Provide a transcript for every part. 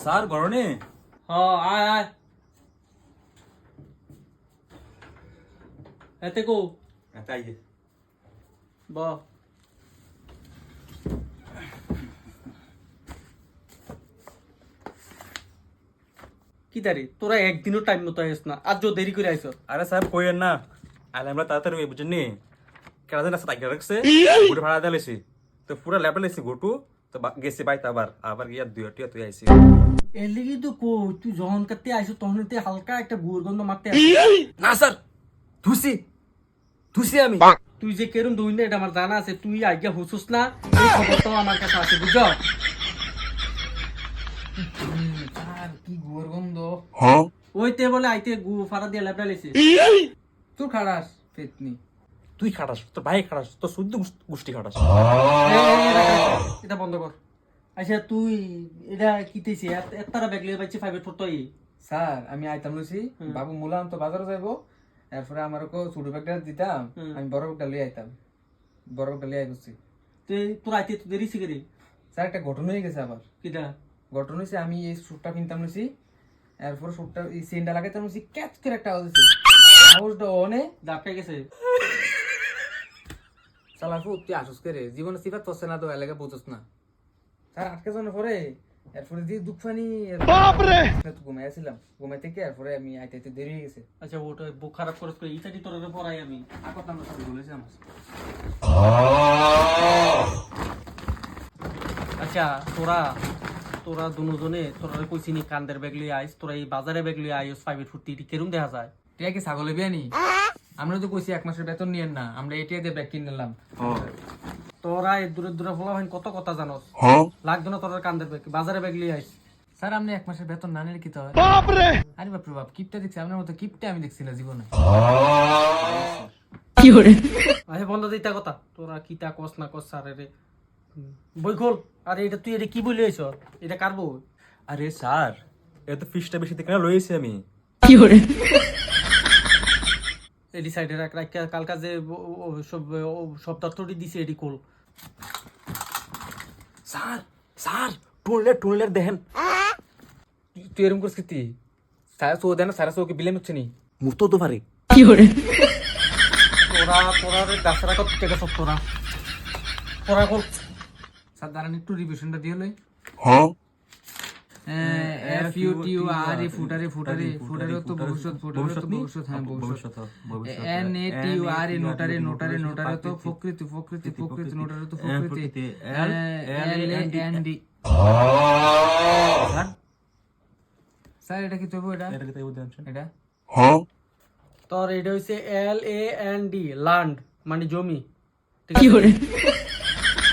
Sir গরনে হ আয় আয়। এতে কো তাই ব। কি দাঁড়ি? তোরা একদিনও টাইম মতো আইস না। আজ যো দেরি করে আইস। আরে স্যার কইেন না? আলে আমরা তাড়াতাড়ি কেনা দিন আছে তাকে রাখছে গোটে ভাড়া দিলেছি তো পুরো ল্যাপে লেছি গোটু তো বা- গেছি বাইতে আবার আবার গিয়া তুই আইছি। এর লিগে তো কো তুই যখন কাটতে আইসো তখন তে হালকা একটা গুড়গন্ধ মারতে না স্যার ধুসি ধুসি আমি। তুই যে কেরম দুই না এটা আমার জানা আছে তুই হুসুস না এই খবরটাও আমার কাছে আছে বুঝছ? আর কি ওইতে বলে আইতে গু ফাড়া দিয়ে লেছে। তুই খাড়াস পেতনি। তুই খাটাস তোর ভাই খাটাস তোর শুদ্ধ গোষ্ঠী খাটাস। এটা বন্ধ কর। আচ্ছা তুই এটা কিতেছি এতারা ব্যাগ লিয়ে পাইছি ফাইভের ফটো ই। স্যার আমি আইতাম লইছি। বাবু মুলাম তো বাজারে যাইবো। এরপরে আমার ছোট ব্যাগটা দিতাম। আমি বড় ব্যাগটা লিয়ে আইতাম। বড় ব্যাগটা লিয়ে আইছি তুই তোর আইতে তো দেরি শিখে স্যার একটা ঘটনা হয়ে গেছে আবার। কিটা? ঘটনা হয়েছে আমি এই স্যুটটা কিনতাম লইছি। এরপরে স্যুটটা এই চেনটা লাগাইতাম লইছি। ক্যাচ করে একটা আওয়াজ দিছে আওয়াজটা অনে। ডাক্তার গেছে। ফুট তুই আসুস করে? জীবনে সিফাত না তো এলাকা বুঝোস না। স্যার আটকে জানার পরে এরপরে দিয়ে দুঃখ পানি বাপরে! ঘুমাইছিলাম ঘুমাই থেকে এরপরে আমি আইতে আইতে দেরি হয়ে গেছে। আচ্ছা ওটা বুক খারাপ করে তোর পড়াই আমি। আমরা বলেছি আমার। আচ্ছা তোরা তোরা দুজনে তোরা কইছি নি কান্দের ব্যাগ লিয়ে আইস তোরা এই বাজারে ব্যাগ লিয়ে আইস ফাইভের ফুটি কেরম দেখা যায়? টিয়া কি ছাগলে বিয়ানি আমরা তো কইছি এক মাসের বেতন নিয়েন না আমরা এটিয়া দিয়ে ব্যাগ কিনে নিলাম। তোরা এই দূরে দূরে ফলা ভাই কত কথা জানোস? লাগতো না তোরা কান্দের ব্যাগ বাজারে ব্যাগ লিয়ে আইস। স্যার আপনি এক মাসের বেতন না নিলে কি তো হয়? আরে বাপরে বাপ কিপটা দেখছি আপনার মতো কিপটা আমি দেখছি না জীবনে। আরে বন্ধ দিতা কথা তোরা কি তা কস না কস স্যার রে বই খোল আরে এটা তুই এটা কি বলি আইছ এটা কারবো আরে স্যার এ তো ফিসটা বেশি দেখে লইছি আমি। এডি সাইডে রাখ রাখ কালকা যে সব সব তত্ত্বটি দিছে এডি কোল। স্যার স্যার টুনলে টুনলে দেখেন। তুই এরকম করিস কি সারা সো দেন সারা সো কি বিলে হচ্ছে নি। মুতো তো পারে। তোরা তোরা রে গাছরা কত থেকে সব তোরা। তোরা কোল স্যার দাঁড়ান একটু রিভিশনটা দিয়ে লই। হ্যাঁ? এফ ইউ আর ই ফুটারে ফুটারে ফুটারে তো ভবিষ্যৎ ফুটারে তো ভবিষ্যৎ হ্যাঁ ভবিষ্যৎ এন এ টি আর ই নোটারে নোটারে নোটারে তো প্রকৃতি প্রকৃতি প্রকৃতি নোটারে তো প্রকৃতি এল এন ডি স্যার এটা কি তবু এটা এটা তোর এটা হইছে L A N D land মানে জমি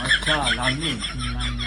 আচ্ছা হ্যাঁ ল্যান্ড